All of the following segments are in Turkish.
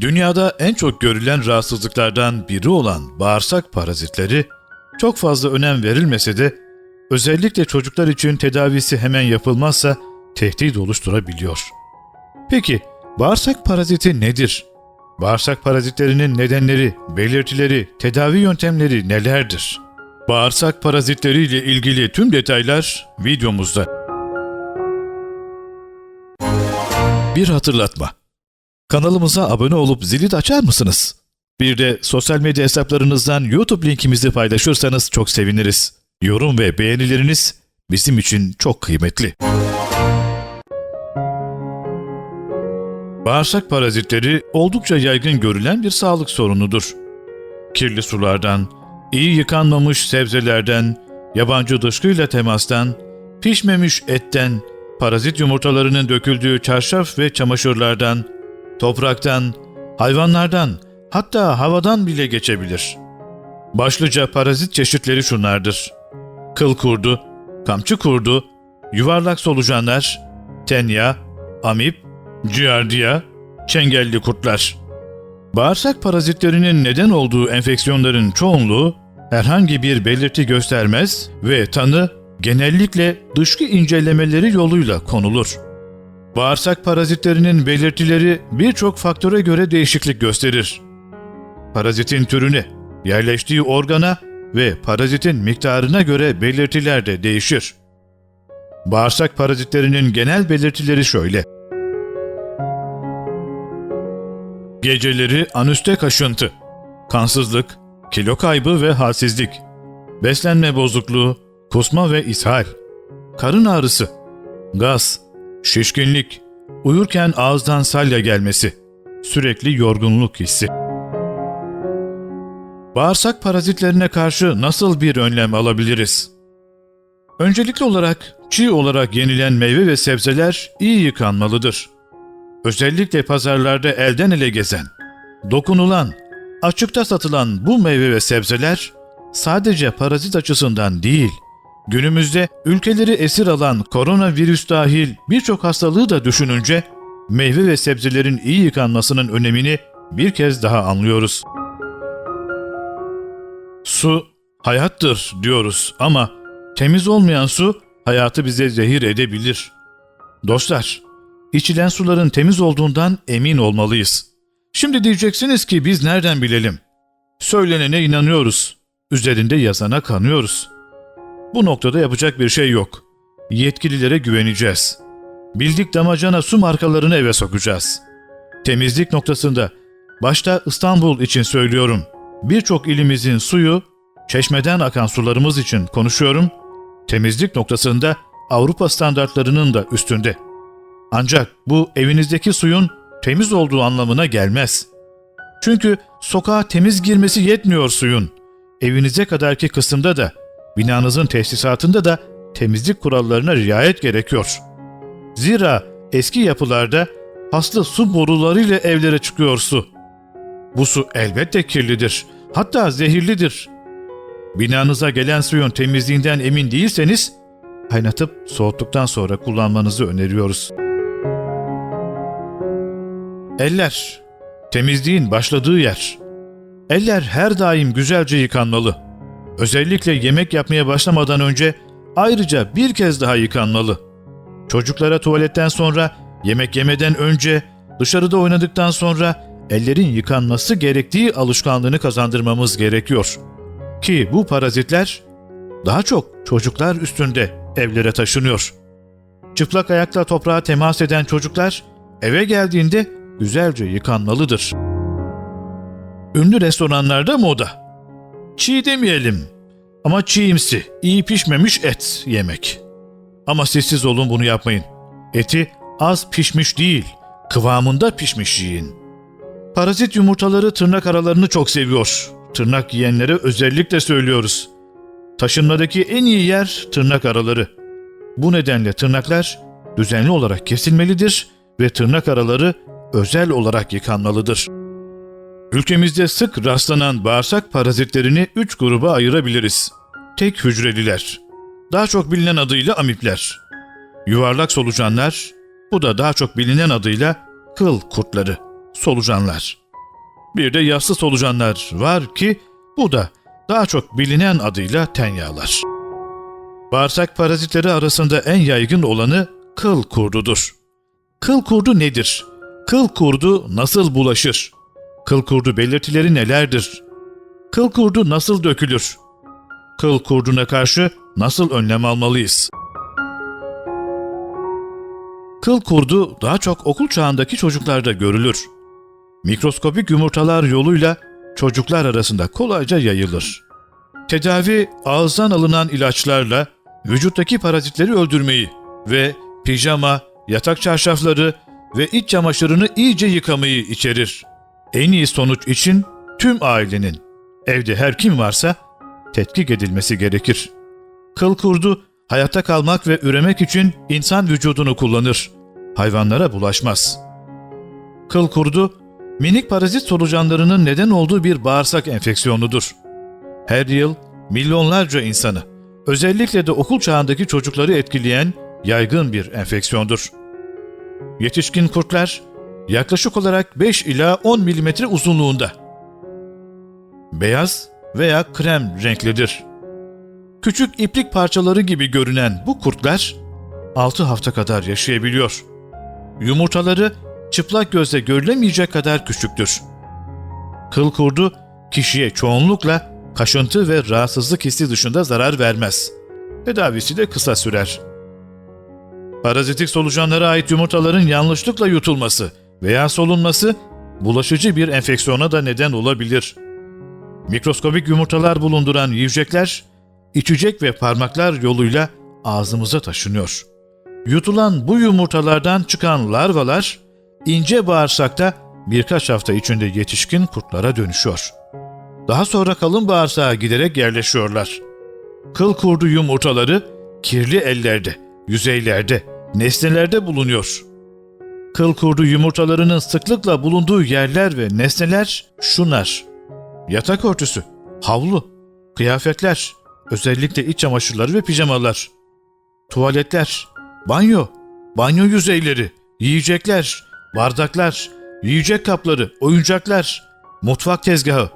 Dünyada en çok görülen rahatsızlıklardan biri olan bağırsak parazitleri çok fazla önem verilmese de özellikle çocuklar için tedavisi hemen yapılmazsa tehdit oluşturabiliyor. Peki bağırsak paraziti nedir? Bağırsak parazitlerinin nedenleri, belirtileri, tedavi yöntemleri nelerdir? Bağırsak parazitleriyle ilgili tüm detaylar videomuzda. Bir hatırlatma. Kanalımıza abone olup zili de açar mısınız? Bir de sosyal medya hesaplarınızdan YouTube linkimizi paylaşırsanız çok seviniriz. Yorum ve beğenileriniz bizim için çok kıymetli. Bağırsak parazitleri oldukça yaygın görülen bir sağlık sorunudur. Kirli sulardan, iyi yıkanmamış sebzelerden, yabancı dışkıyla temastan, pişmemiş etten, parazit yumurtalarının döküldüğü çarşaf ve çamaşırlardan, topraktan, hayvanlardan, hatta havadan bile geçebilir. Başlıca parazit çeşitleri şunlardır. Kıl kurdu, kamçı kurdu, yuvarlak solucanlar, tenya, amip, ciardia, çengelli kurtlar. Bağırsak parazitlerinin neden olduğu enfeksiyonların çoğunluğu herhangi bir belirti göstermez ve tanı genellikle dışkı incelemeleri yoluyla konulur. Bağırsak parazitlerinin belirtileri birçok faktöre göre değişiklik gösterir. Parazitin türüne, yerleştiği organa ve parazitin miktarına göre belirtiler de değişir. Bağırsak parazitlerinin genel belirtileri şöyle. Geceleri anüste kaşıntı, kansızlık, kilo kaybı ve halsizlik, beslenme bozukluğu, kusma ve ishal, karın ağrısı, gaz, şişkinlik, uyurken ağızdan salya gelmesi, sürekli yorgunluk hissi. Bağırsak parazitlerine karşı nasıl bir önlem alabiliriz? Öncelikli olarak çiğ olarak yenilen meyve ve sebzeler iyi yıkanmalıdır. Özellikle pazarlarda elden ele gezen, dokunulan, açıkta satılan bu meyve ve sebzeler sadece parazit açısından değil, günümüzde ülkeleri esir alan koronavirüs dahil birçok hastalığı da düşününce meyve ve sebzelerin iyi yıkanmasının önemini bir kez daha anlıyoruz. Su hayattır diyoruz ama temiz olmayan su hayatı bize zehir edebilir. Dostlar, içilen suların temiz olduğundan emin olmalıyız. Şimdi diyeceksiniz ki biz nereden bilelim? Söylenene inanıyoruz. Üzerinde yazana kanıyoruz. Bu noktada yapacak bir şey yok. Yetkililere güveneceğiz. Bildik damacana su markalarını eve sokacağız. Temizlik noktasında, başta İstanbul için söylüyorum, birçok ilimizin suyu, çeşmeden akan sularımız için konuşuyorum, temizlik noktasında Avrupa standartlarının da üstünde. Ancak bu evinizdeki suyun temiz olduğu anlamına gelmez. Çünkü sokağa temiz girmesi yetmiyor suyun. Evinize kadarki kısımda da, binanızın tesisatında da temizlik kurallarına riayet gerekiyor. Zira eski yapılarda paslı su borularıyla evlere çıkıyor su. Bu su elbette kirlidir, hatta zehirlidir. Binanıza gelen suyun temizliğinden emin değilseniz, kaynatıp soğuttuktan sonra kullanmanızı öneriyoruz. Eller, temizliğin başladığı yer. Eller her daim güzelce yıkanmalı. Özellikle yemek yapmaya başlamadan önce ayrıca bir kez daha yıkanmalı. Çocuklara tuvaletten sonra, yemek yemeden önce, dışarıda oynadıktan sonra ellerin yıkanması gerektiği alışkanlığını kazandırmamız gerekiyor. Ki bu parazitler daha çok çocuklar üstünde evlere taşınıyor. Çıplak ayakla toprağa temas eden çocuklar eve geldiğinde güzelce yıkanmalıdır. Ünlü restoranlarda moda. Çiğ demeyelim ama çiğimsi, iyi pişmemiş et yemek. Ama sessiz olun bunu yapmayın. Eti az pişmiş değil, kıvamında pişmiş yiyin. Parazit yumurtaları tırnak aralarını çok seviyor. Tırnak yiyenlere özellikle söylüyoruz. Taşınmadaki en iyi yer tırnak araları. Bu nedenle tırnaklar düzenli olarak kesilmelidir ve tırnak araları özel olarak yıkanmalıdır. Ülkemizde sık rastlanan bağırsak parazitlerini üç gruba ayırabiliriz. Tek hücreliler, daha çok bilinen adıyla amipler. Yuvarlak solucanlar, bu da daha çok bilinen adıyla kıl kurtları, solucanlar. Bir de yassı solucanlar var ki bu da daha çok bilinen adıyla tenyağlar. Bağırsak parazitleri arasında en yaygın olanı kıl kurdudur. Kıl kurdu nedir? Kıl kurdu nasıl bulaşır? Kıl kurdu belirtileri nelerdir? Kıl kurdu nasıl dökülür? Kıl kurduna karşı nasıl önlem almalıyız? Kıl kurdu daha çok okul çağındaki çocuklarda görülür. Mikroskopik yumurtalar yoluyla çocuklar arasında kolayca yayılır. Tedavi ağızdan alınan ilaçlarla vücuttaki parazitleri öldürmeyi ve pijama, yatak çarşafları ve iç çamaşırını iyice yıkamayı içerir. En iyi sonuç için tüm ailenin, evde her kim varsa tetkik edilmesi gerekir. Kıl kurdu hayatta kalmak ve üremek için insan vücudunu kullanır. Hayvanlara bulaşmaz. Kıl kurdu minik parazit solucanlarının neden olduğu bir bağırsak enfeksiyonudur. Her yıl milyonlarca insanı, özellikle de okul çağındaki çocukları etkileyen yaygın bir enfeksiyondur. Yetişkin kurtlar yaklaşık olarak 5 ila 10 milimetre uzunluğunda. Beyaz veya krem renklidir. Küçük iplik parçaları gibi görünen bu kurtlar 6 hafta kadar yaşayabiliyor. Yumurtaları çıplak gözle görülemeyecek kadar küçüktür. Kıl kurdu kişiye çoğunlukla kaşıntı ve rahatsızlık hissi dışında zarar vermez. Tedavisi de kısa sürer. Parazitik solucanlara ait yumurtaların yanlışlıkla yutulması veya solunması bulaşıcı bir enfeksiyona da neden olabilir. Mikroskobik yumurtalar bulunduran yiyecekler, içecek ve parmaklar yoluyla ağzımıza taşınıyor. Yutulan bu yumurtalardan çıkan larvalar ince bağırsakta birkaç hafta içinde yetişkin kurtlara dönüşüyor. Daha sonra kalın bağırsağa giderek yerleşiyorlar. Kıl kurdu yumurtaları kirli ellerde, yüzeylerde, nesnelerde bulunuyor. Kıl kurdu yumurtalarının sıklıkla bulunduğu yerler ve nesneler şunlar. Yatak örtüsü, havlu, kıyafetler, özellikle iç çamaşırları ve pijamalar, tuvaletler, banyo, banyo yüzeyleri, yiyecekler, bardaklar, yiyecek kapları, oyuncaklar, mutfak tezgahı,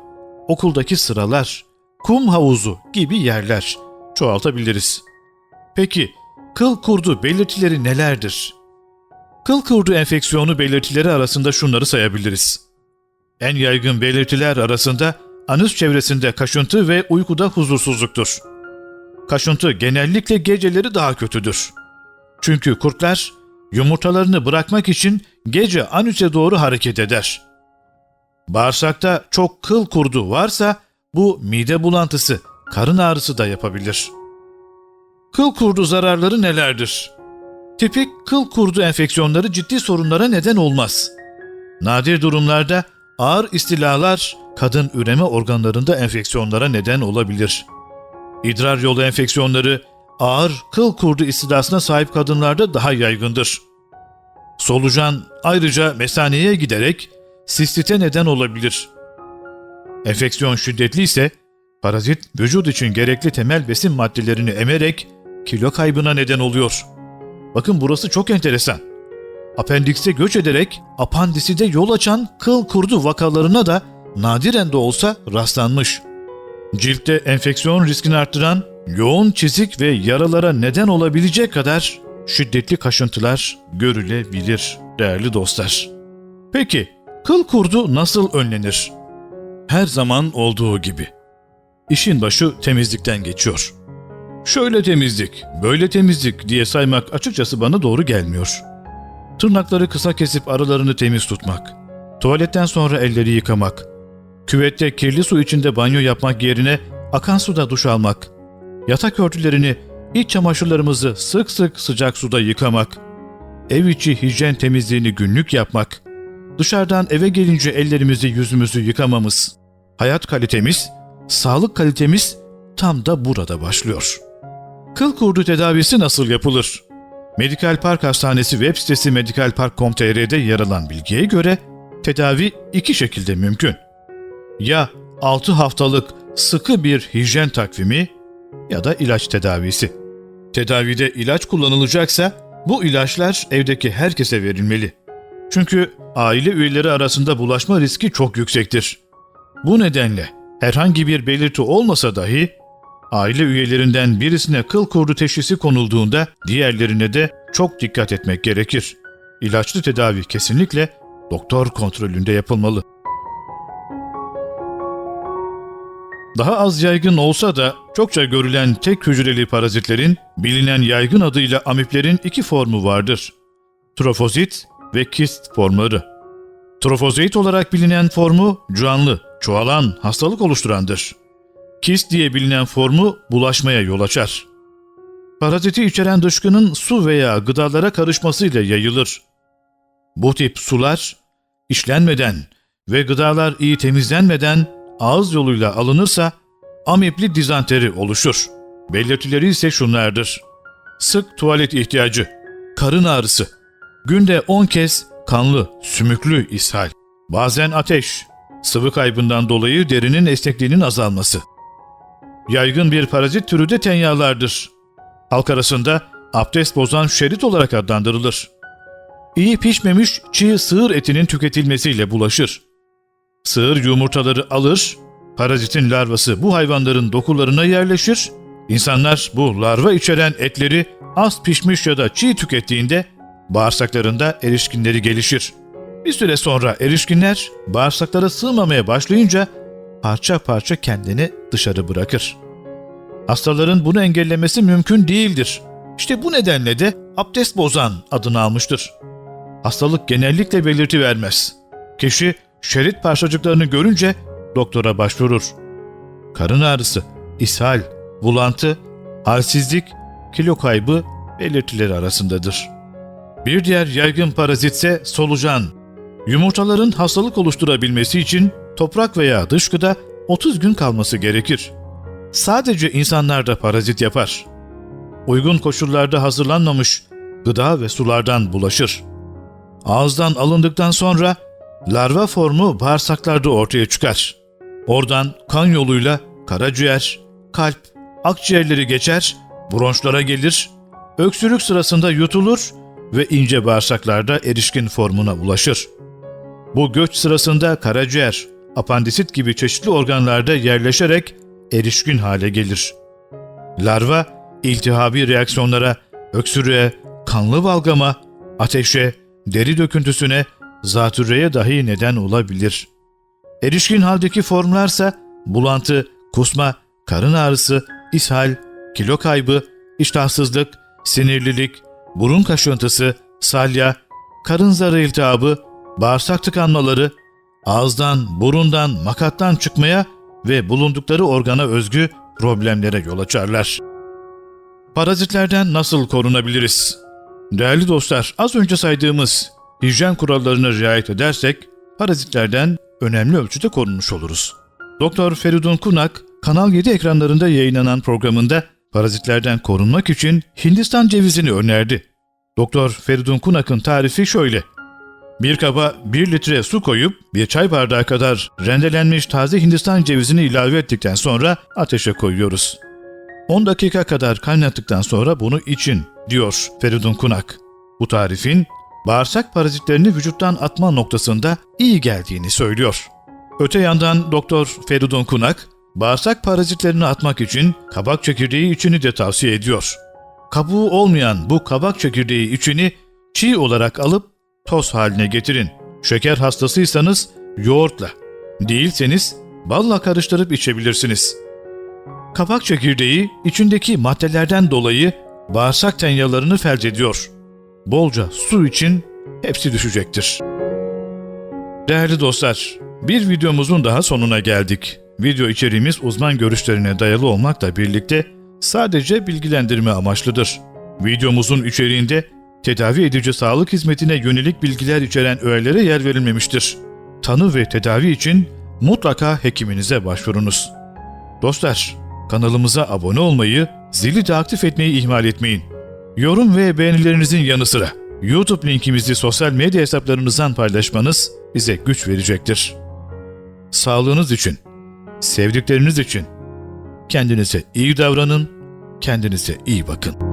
okuldaki sıralar, kum havuzu gibi yerler çoğaltabiliriz. Peki kıl kurdu belirtileri nelerdir? Kıl kurdu enfeksiyonu belirtileri arasında şunları sayabiliriz. En yaygın belirtiler arasında anüs çevresinde kaşıntı ve uykuda huzursuzluktur. Kaşıntı genellikle geceleri daha kötüdür. Çünkü kurtlar yumurtalarını bırakmak için gece anüse doğru hareket eder. Bağırsakta çok kıl kurdu varsa bu mide bulantısı, karın ağrısı da yapabilir. Kıl kurdu zararları nelerdir? Tipik kıl kurdu enfeksiyonları ciddi sorunlara neden olmaz. Nadir durumlarda ağır istilalar kadın üreme organlarında enfeksiyonlara neden olabilir. İdrar yolu enfeksiyonları ağır kıl kurdu istilasına sahip kadınlarda daha yaygındır. Solucan ayrıca mesaneye giderek sistite neden olabilir. Enfeksiyon şiddetli ise parazit vücut için gerekli temel besin maddelerini emerek kilo kaybına neden oluyor. Bakın burası çok enteresan. Apendikse göç ederek apandiside yol açan kıl kurdu vakalarına da nadiren de olsa rastlanmış. Ciltte enfeksiyon riskini arttıran yoğun çizik ve yaralara neden olabilecek kadar şiddetli kaşıntılar görülebilir değerli dostlar. Peki kıl kurdu nasıl önlenir? Her zaman olduğu gibi. İşin başı temizlikten geçiyor. Şöyle temizlik, böyle temizlik diye saymak açıkçası bana doğru gelmiyor. Tırnakları kısa kesip aralarını temiz tutmak, tuvaletten sonra elleri yıkamak, küvette kirli su içinde banyo yapmak yerine akan suda duş almak, yatak örtülerini, iç çamaşırlarımızı sık sık sıcak suda yıkamak, ev içi hijyen temizliğini günlük yapmak, dışarıdan eve gelince ellerimizi yüzümüzü yıkamamız, hayat kalitemiz, sağlık kalitemiz tam da burada başlıyor. Kıl kurdu tedavisi nasıl yapılır? Medikal Park Hastanesi web sitesi medikalpark.com.tr'de yer alan bilgiye göre tedavi iki şekilde mümkün. Ya 6 haftalık sıkı bir hijyen takvimi ya da ilaç tedavisi. Tedavide ilaç kullanılacaksa bu ilaçlar evdeki herkese verilmeli. Çünkü aile üyeleri arasında bulaşma riski çok yüksektir. Bu nedenle herhangi bir belirti olmasa dahi aile üyelerinden birisine kıl kurdu teşhisi konulduğunda diğerlerine de çok dikkat etmek gerekir. İlaçlı tedavi kesinlikle doktor kontrolünde yapılmalı. Daha az yaygın olsa da çokça görülen tek hücreli parazitlerin bilinen yaygın adıyla amiplerin iki formu vardır. Trofozit ve kist formları. Trofozit olarak bilinen formu canlı, çoğalan, hastalık oluşturandır. Kist diye bilinen formu bulaşmaya yol açar. Paraziti içeren dışkının su veya gıdalara karışmasıyla yayılır. Bu tip sular işlenmeden ve gıdalar iyi temizlenmeden ağız yoluyla alınırsa amipli dizanteri oluşur. Belirtileri ise şunlardır. Sık tuvalet ihtiyacı, karın ağrısı, günde 10 kez kanlı, sümüklü ishal, bazen ateş, sıvı kaybından dolayı derinin esnekliğinin azalması. Yaygın bir parazit türü de tenyalardır. Halk arasında abdest bozan şerit olarak adlandırılır. İyi pişmemiş çiğ sığır etinin tüketilmesiyle bulaşır. Sığır yumurtaları alır, parazitin larvası bu hayvanların dokularına yerleşir. İnsanlar bu larva içeren etleri az pişmiş ya da çiğ tükettiğinde bağırsaklarında erişkinleri gelişir. Bir süre sonra erişkinler bağırsaklara sığmamaya başlayınca parça parça kendini dışarı bırakır. Hastaların bunu engellemesi mümkün değildir. İşte bu nedenle de abdest bozan adını almıştır. Hastalık genellikle belirti vermez. Kişi şerit parçacıklarını görünce doktora başvurur. Karın ağrısı, ishal, bulantı, halsizlik, kilo kaybı belirtileri arasındadır. Bir diğer yaygın parazitse solucan. Yumurtaların hastalık oluşturabilmesi için toprak veya dışkıda 30 gün kalması gerekir. Sadece insanlarda parazit yapar. Uygun koşullarda hazırlanmamış gıda ve sulardan bulaşır. Ağızdan alındıktan sonra larva formu bağırsaklarda ortaya çıkar. Oradan kan yoluyla karaciğer, kalp, akciğerleri geçer, bronşlara gelir, öksürük sırasında yutulur ve ince bağırsaklarda erişkin formuna ulaşır. Bu göç sırasında karaciğer, apandisit gibi çeşitli organlarda yerleşerek erişkin hale gelir. Larva, iltihabi reaksiyonlara, öksürüğe, kanlı balgama, ateşe, deri döküntüsüne, zatürreye dahi neden olabilir. Erişkin haldeki formlarsa bulantı, kusma, karın ağrısı, ishal, kilo kaybı, iştahsızlık, sinirlilik, burun kaşıntısı, salya, karın zarı iltihabı, bağırsak tıkanmaları, ağızdan, burundan, makattan çıkmaya ve bulundukları organa özgü problemlere yol açarlar. Parazitlerden nasıl korunabiliriz? Değerli dostlar, az önce saydığımız hijyen kurallarına riayet edersek parazitlerden önemli ölçüde korunmuş oluruz. Doktor Feridun Kunak, Kanal 7 ekranlarında yayınlanan programında parazitlerden korunmak için Hindistan cevizini önerdi. Doktor Feridun Kunak'ın tarifi şöyle. Bir kaba 1 litre su koyup bir çay bardağı kadar rendelenmiş taze Hindistan cevizini ilave ettikten sonra ateşe koyuyoruz. 10 dakika kadar kaynattıktan sonra bunu için diyor Feridun Kunak. Bu tarifin bağırsak parazitlerini vücuttan atma noktasında iyi geldiğini söylüyor. Öte yandan Doktor Feridun Kunak, bağırsak parazitlerini atmak için kabak çekirdeği içini de tavsiye ediyor. Kabuğu olmayan bu kabak çekirdeği içini çiğ olarak alıp toz haline getirin. Şeker hastasıysanız yoğurtla, değilseniz balla karıştırıp içebilirsiniz. Kabak çekirdeği içindeki maddelerden dolayı bağırsak tenyalarını felç ediyor. Bolca su için hepsi düşecektir. Değerli dostlar, bir videomuzun daha sonuna geldik. Video içeriğimiz uzman görüşlerine dayalı olmakla birlikte sadece bilgilendirme amaçlıdır. Videomuzun içeriğinde tedavi edici sağlık hizmetine yönelik bilgiler içeren öğelere yer verilmemiştir. Tanı ve tedavi için mutlaka hekiminize başvurunuz. Dostlar, kanalımıza abone olmayı, zili de aktif etmeyi ihmal etmeyin. Yorum ve beğenilerinizin yanı sıra YouTube linkimizi sosyal medya hesaplarınızdan paylaşmanız bize güç verecektir. Sağlığınız için, sevdikleriniz için kendinize iyi davranın, kendinize iyi bakın.